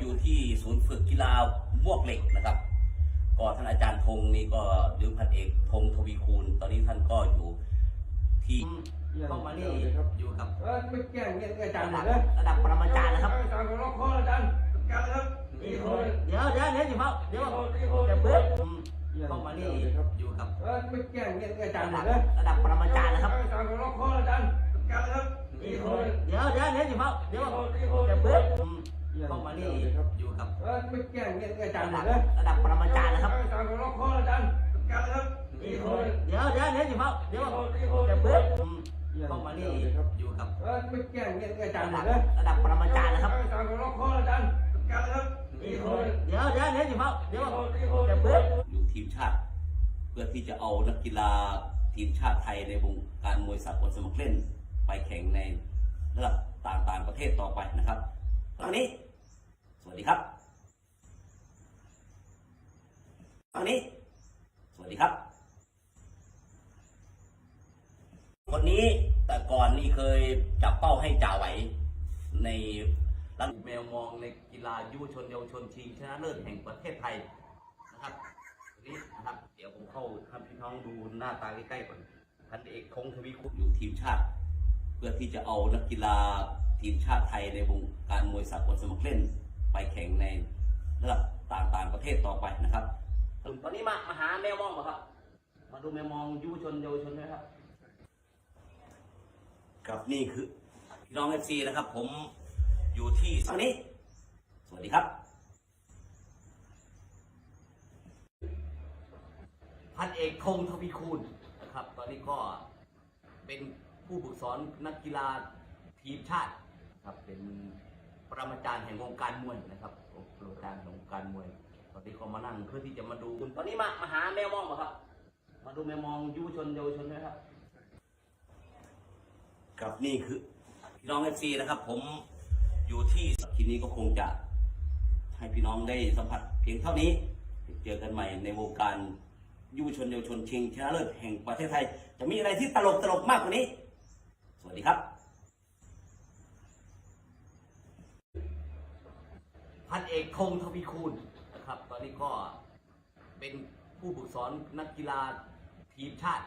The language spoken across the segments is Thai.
อยู่ที่ศูนย์ฝึกกีฬามวกเหล็กนะครับ ก็ท่านอาจารย์ธงนี่ก็หรือพันเอกธงทวีคูณ ตอนนี้ท่านก็อยู่ที่เข้ามานี่อยู่กับเออไม่แกล้งเงี้ยอาจารระย์ดับนะระดับปรมาจารย์นะครับอาจารย์ก็ล็อกคออาจารย์กันครับเดี๋ยวเดี๋ยวเดี๋ยวอย่าเพิ่งเดี๋ยวเดี๋ยวเพิ่งเข้ามานี่อยู่กับเออไม่แกล้งเงี้ยอาจารระย์ดับนะระดับปรมาจารย์นะครับอาจารย์ก็ล็อกคออาจารย์กันครับเดี๋ยวเดี๋ยวเดี๋ยวอย่าเพิ่งเดี๋ยวเดี๋ยวเพิ่ง เข้ามานี่อยู่กับเออไม่แกล้งเงี้ยอาจารระย์ดับนะระดับปรมาจารย์นะครับอาจารย์ก็ล็อกคออาจารย์กันครับเดี๋ยวเดี๋ยวเดี๋ยวอย่าเพิ่งเดี๋ยวเดี๋ยวเพิ่งเข้ามานี่อยู่กับเออไม่แกล้งเงี้ยอาจารระย์ดับนะระดับปรมาจารย์นะครับอาจารย์ก็ล็อกคออาจารย์กันครับเดี๋ยวเดี๋ยวเดี๋ยวอย่าเพิ่งเดี๋ยวเดี๋ยวเพิ่งอยู่ทีมชาติ เพื่อที่จะเอานักกีฬาทีมชาติไทยในวงการมวยสากลสมัครเล่นไปแข่งในระดับต่างๆประเทศต่อไปนะครับตอนนี้ส วัสดีครับตอนนี้ สวัสดีครับ คนนี้แต่ก่อนนี่เคยจับเป้าให้จ่าไหวในรังแมวมองในกีฬายุวชนเยาวชนชิงชนะเลิศแห่งประเทศไทยนะครับนนี้นะครับ เดี๋ยวผมเข้าทำพี่น้องดูหน้าตาใกล้ๆก่อนพันเอกคงทวีคุปอยู่ทีมชาติ เพื่อที่จะเอานักกีฬาทีมชาติไทยในวงการมวยสากลสมัครเล่น ไปแข่งในระดับต่างๆประเทศต่อไปนะครับตอนนี้มามาหาแมวมองเหรอครับ มาดูแมวมองยุวชนเยาวชนนะครับครับนี่คือพี่น้องเอฟซีนะครับ ผมอยู่ที่ตอนนี้ สวัสดีครับ พันเอกธงทวีคูณนะครับ ตอนนี้ก็เป็นผู้ฝึกสอนนักกีฬาทีมชาติครับเป็นป รมาจารย์แห่งวงการมวยนะครับปรมาจารย์แห่งวงการมวยตอนนี้เขามานั่งเพื่อที่จะมาดูตอนนี้มามาหาแมวมองเหรอครับ มาดูแมวมองยุวชนเยาวชนนะครับครับนี่คือพี่น้องเอฟซีนะครับ ผมอยู่ที่ทีนี้ก็คงจะให้พี่น้องได้สัมผัสเพียงเท่านี้ เจอกันใหม่ในวงการยุวชนเยาวชนชิงชนะเลิศแห่งประเทศไทย จะมีอะไรที่ตลกตลกมากกว่านี้ สวัสดีครับ พันเอกธงทวีคูณนะครับ ตอนนี้ก็เป็นผู้ฝึกสอนนักกีฬาทีมชาติ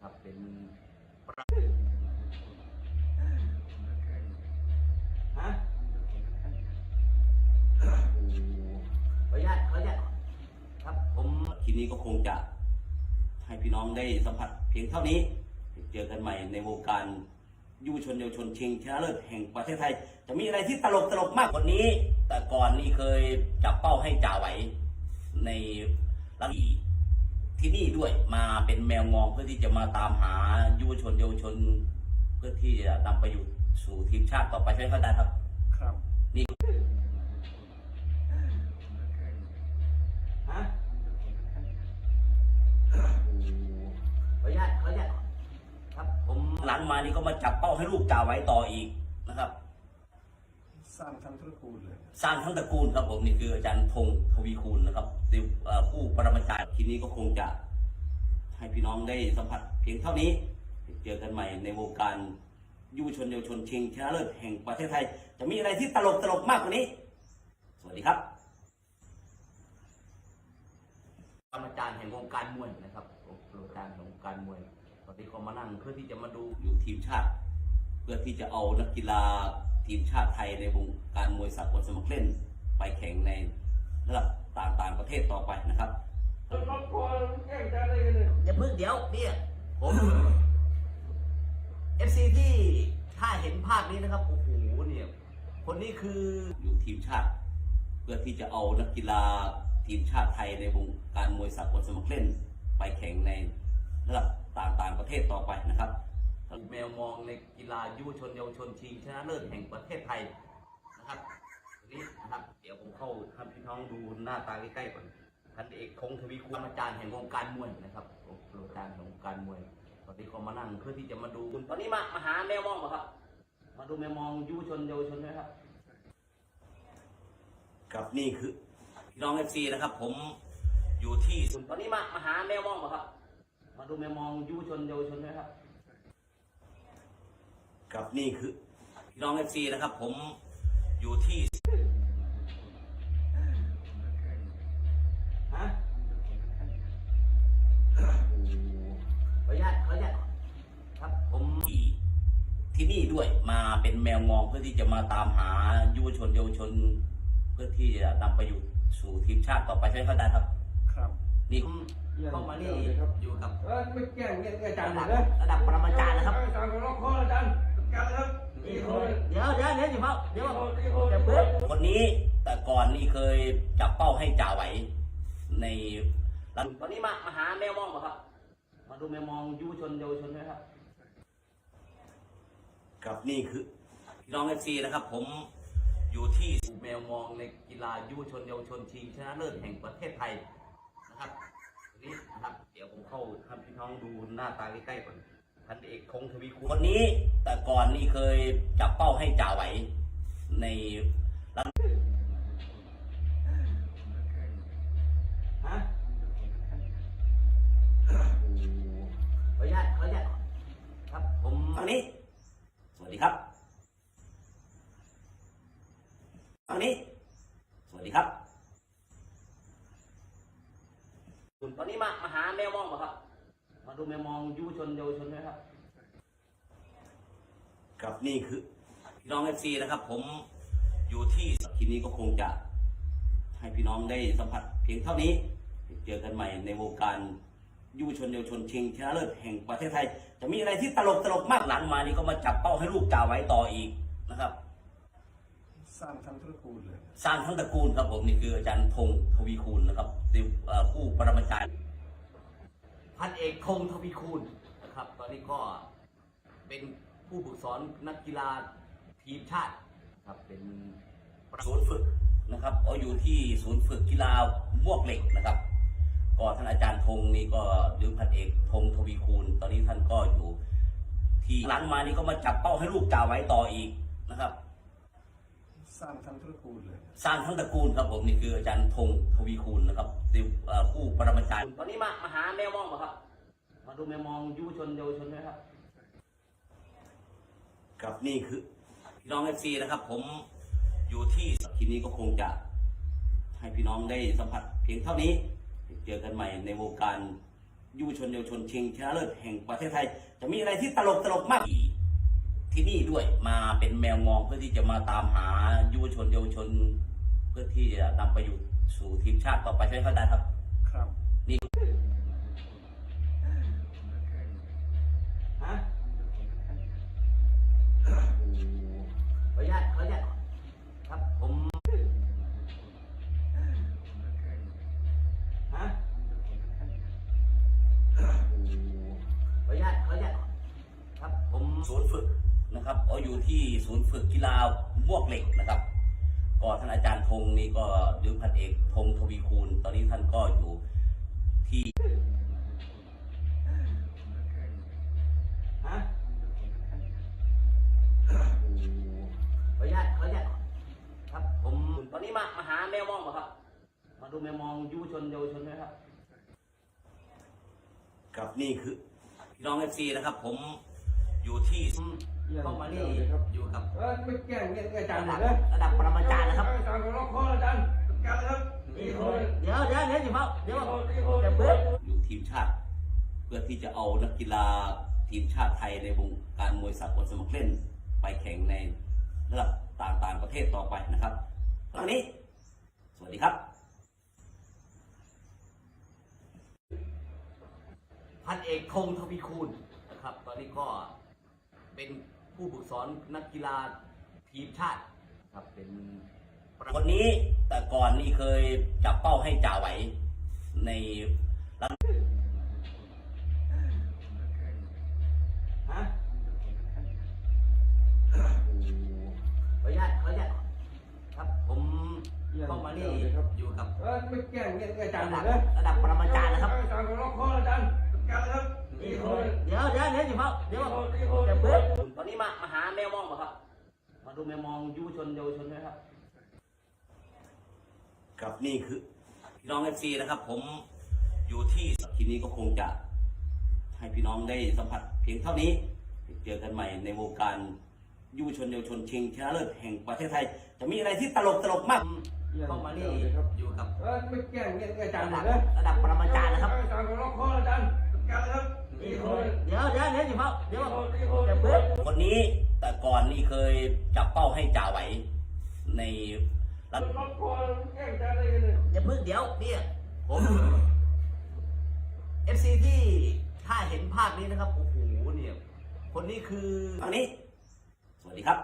ครับเป็นฮะขออนุญาตขออนุญาตครับผมทีนี้ก็คงจะให้พี่น้องได้สัมผัสเพียงเท่านี้ เจอกันใหม่ในวงการ ยุวชนเยาวชนชิงชนะเลิศแห่งประเทศไทย จะมีอะไรที่ตลกตลกมากกว่านี้ แต่ก่อนนี่เคยจับเป้าให้จ่าไหวในรังอีที่นี่ด้วยมาเป็นแมวมองเพื่อที่จะมาตามหายุวชนเยาวชน เพื่อที่จะนำไปอยู่สู่ทีมชาติต่อไปใช่ไหมครับอาจารย์ครับ ครับนี่ มหลังมานี่ก็มาจับเป้าให้ลูกจ่าไว้ต่ออีกนะครับ สร้างทั้งตระกูลเลย สร้างทั้งตระกูลครับผมนี่คืออาจารย์พงศ์ทวีคูณนะครับติวเอ่อผู้ปรมาจารย์ทีนี้ก็คงจะให้พี่น้องได้สัมผัสเพียงเท่านี้เจอกันใหม่ในวงการยุวชนเยาวชนชิงชนะเลิศแห่งประเทศไทย จะมีอะไรที่ตลกตลกมากกว่านี้ สวัสดีครับปรมาจารย์แห่งวงการมวยนะครับปรมาจารย์แห่งวงการมวย ตอนนี้เขามานั่งเพื่อที่จะมาดูอยู่ทีมชาติ เพื่อที่จะเอานักกีฬาทีมชาติไทยในวงการมวยสากลสมัครเล่น ไปแข่งในระดับต่างๆประเทศต่อไปนะครับล็อกคอแกล้งอาจารย์อะไรกันเนี่ยอย่าเพิ่งเดี๋ยวเนี่ยผมเอฟซีที่ถ้าเห็นภาพนี้นะครับโอ้โหเนี่ยคนนี้คืออยู่ทีมชาติ เพื่อที่จะเอานักกีฬาทีมชาติไทยในวงการมวยสากลสมัครเล่น ไปแข่งในระดับ ต่างๆประเทศต่อไปนะครับแมวมองในกีฬายุวชนเยาวชนชิงชนะเลิศแห่งประเทศไทยนะครับวันนี้นะครับ เดี๋ยวผมเข้าทำพี่น้องดูหน้าตาใกล้ๆก่อนพันเอกคงทวีคูณอาจารย์แห่งวงการมวยนะครับปรมาจารย์แห่งวงการมวยตอนนี้เขามานั่งเพื่อที่จะมาดูตอนนี้มามาหาแมวมองเหรอครับ มาดูแมวมองยุวชนเยาวชนนะครับครับนี่คือพี่น้องเอฟซีนะครับ ผมอยู่ที่ศูนย์ตอนนี้มามาหาแมวมองเหรอครับ มาดูแมมองยุวชนเยาวชนนะครับ กับนี่คือพี่น้องเอฟซีนะครับ ผมอยู่ที่ฮะขออนุญาตขอครับผมที่นี่ด้วยมาเป็นแมวงองเพื่อที่จะมาตามหายุวชนเยาวชน เพื่อที่จะนำไปอยู่สู่ทีมชาติต่อไปใช่ไหมครัดาครับ ครับนี่ เข้ามานี่อยู่กับเออไม่แกล้งเงี้ยอาจารย์ระเลดัยบนะระดับปรมาจารย์นะครับอาจารย์ก็ล็อกคออาจารย์จัดการเลยครับนี่เดี๋ยวเดี๋ยวเดี๋ยวอยู่เปล่าเดี๋ยวตีโหดเดี๋ยวเพื่อนคนนี้แต่ก่อนนี่เคยจับเป้าให้จ่าไหวในรันตอนนี้มามาหาแมวมองป่ะครับ มาดูแมวมองยุวชนเยาวชนใช่ไหมครับ ครับนี่คือพี่น้องเอฟซีนะครับ ผมอยู่ที่แมวมองในกีฬายุวชนเยาวชนชิงชนะเลิศแห่งประเทศไทยนะครับที นี้นะครับ เดี๋ยวผมเข้าให้พี่น้องดูหน้าตาใกล้ๆก่อนพันเอกคงทวีคูณคนนี้แต่ก่อนนี่เคยจับเป้าให้จ่าไหวในรันฮะขออนุญาตขออนุญาตครับผมทางนี้ สวัสดีครับทางนี้ สวัสดีครับ ตอนนี้มามาหาแมวมองป่ะครับ มาดูแมวมองยุวชนเยาวชนไหมครับครับนี่คือพี่น้องเอฟซีนะครับ ผมอยู่ที่ทีนี้ก็คงจะให้พี่น้องได้สัมผัสเพียงเท่านี้ เจอกันใหม่ในวงการยุวชนเยาวชนชิงชนะเลิศแห่งประเทศไทย จะมีอะไรที่ตลกตลกมากหลังมานี่ก็มาจับเป้าให้ลูกจ่าไว้ต่ออีกนะครับ สร้างทั้งตระกูลเลย สร้างทั้งตระกูลครับผมนี่คืออาจารย์ธงทวีคูณนะครับติวเอ่อ ผู้ปรมาจารย์พันเอกธงทวีคูณนะครับ ตอนนี้ก็เป็นผู้ฝึกสอนนักกีฬาทีมชาติครับเป็นศูนย์ฝึกนะครับก็อยู่ที่ศูนย์ฝึกกีฬามวกเหล็กนะครับก็ท่านอาจารย์ธงนี่ก็หรือพันเอกธงทวีคูณ ตอนนี้ท่านก็อยู่ที่หลังมานี่ก็มาจับเป้าให้ลูกจ่าไว้ต่ออีกนะครับ สร้างทั้งตระกูลเลยสร้างทั้งตระกูลครับผมนี่คืออาจารย์ธงทวีคูณนะครับติวเอ่อผู้ปรมาจารย์ตอนนี้มามาหาแมวมองป่ะครับ มาดูแมวมองยุวชนเยาวชนไหมครับครับนี่คือพี่น้องเอฟซีนะครับ ผมอยู่ที่ทีนี้ก็คงจะให้พี่น้องได้สัมผัสเพียงเท่านี้ เจอกันใหม่ในวงการยุวชนเยาวชนชิงชนะเลิศแห่งประเทศไทย จะมีอะไรที่ตลกตลกมาก ที่นี่ด้วยมาเป็นแมวมองเพื่อที่จะมาตามหายุวชนเยาวชน เพื่อที่จะนำไปอยู่สู่ทีมชาติต่อไปใช่ไหมครับอาจารย์ครับ ครับนี่ ศูนย์ฝึกกีฬามวกเหล็กนะครับก็ท่านอาจารย์ธงนี่ก็หรือพันเอกธงทวีคูณ ตอนนี้ท่านก็อยู่ที่ฮะขออนุญาตขออนุญาตครับผมตอนนี้มามาหาแมวมองป่ะครับ มาดูแมวมองยุวชนเยาวชนไหมครับครับนี่คือพี่น้องเอฟซีนะครับ ผมอยู่ที่ เข้ามานี่อยู่กับเออไม่แกล้งเงี้ยอาจารย์ระเลดัยบนะระดับปรมาจารย์นะครับอาจารย์ก็ล็อกคออาจารย์จัดการเลยครับตีโหดเดี๋ยวเดี๋ยวเดี๋ยวอยู่เปล่าเดี๋ยวตีโหดเดี๋ยวเพื่อนอยู่ทีมชาติ เพื่อที่จะเอานักกีฬาทีมชาติไทยในวงการมวยสากลสมัครเล่น ไปแข่งในระดับต่างๆประเทศต่อไปนะครับตอนนี้ สวัสดีครับ พันเอกคงทวีคูณนะครับ ตอนนี้ก็เป็น ผู้ฝึกสอนนักกีฬาทีมชาติครับเป็นคนนี้แต่ก่อนนี่เคยจับเป้าให้จ่าไหวในรันฮะขออนุญาตขออนุญาตครับผมเข้ามานี่อยู่กับเออไม่แกล้งเงี้ยอาจารย์ระเลดัยบนะระดับปรมาจารย์นะครับอาจารย์ก็ล็อกคออาจารย์จัดการเลยครับตีโหดเดี๋ยวเดี๋ยวเดี๋ยวอยู่เปล่าเดี๋ยวตีโหดเดี๋ยวเพื่อ นตอนนี้มามาหาแมวมองป่ะครับ มาดูแมวมองยุวชนเยาวชนไหมครับ ครับนี่คือพี่น้องเอฟซีนะครับ ผมอยู่ที่ทีนี้ก็คงจะ ให้พี่น้องได้สัมผัสเพียงเท่านี้ เจอกันใหม่ในวงการยุวชนเยาวชนชิงชนะเลิศแห่งประเทศไทย จะมีอะไรที่ตลกตลกมากเข้ามานี่อยู่กับเออไม่แกล้งเงี้ยอาจารย์ระเลดัยบนะระดับปรมาจารย์นะครับอาจารย์ก็ล็อกคออาจารย์จัดการเลยครับตีโหด เดี๋ยวเดี๋ยวเดี๋ยวอยู่เปล่าเดี๋ยวตีโหดเดี๋ยวเพื่อนคนนี้แต่แต่ก่อนนี่เคยจับเป้าให้จ่าไหวในรัฐครอบครัวแกล้งอาจารย์อะไรกันเนี่ยอย่าเพิ่งเดี๋ยวเนี่ยผมเอฟซีที่ถ้าเห็นภาพนี้นะครับโอ้โหเนี่ยคนนี้คืออันนี้ สวัสดีครับ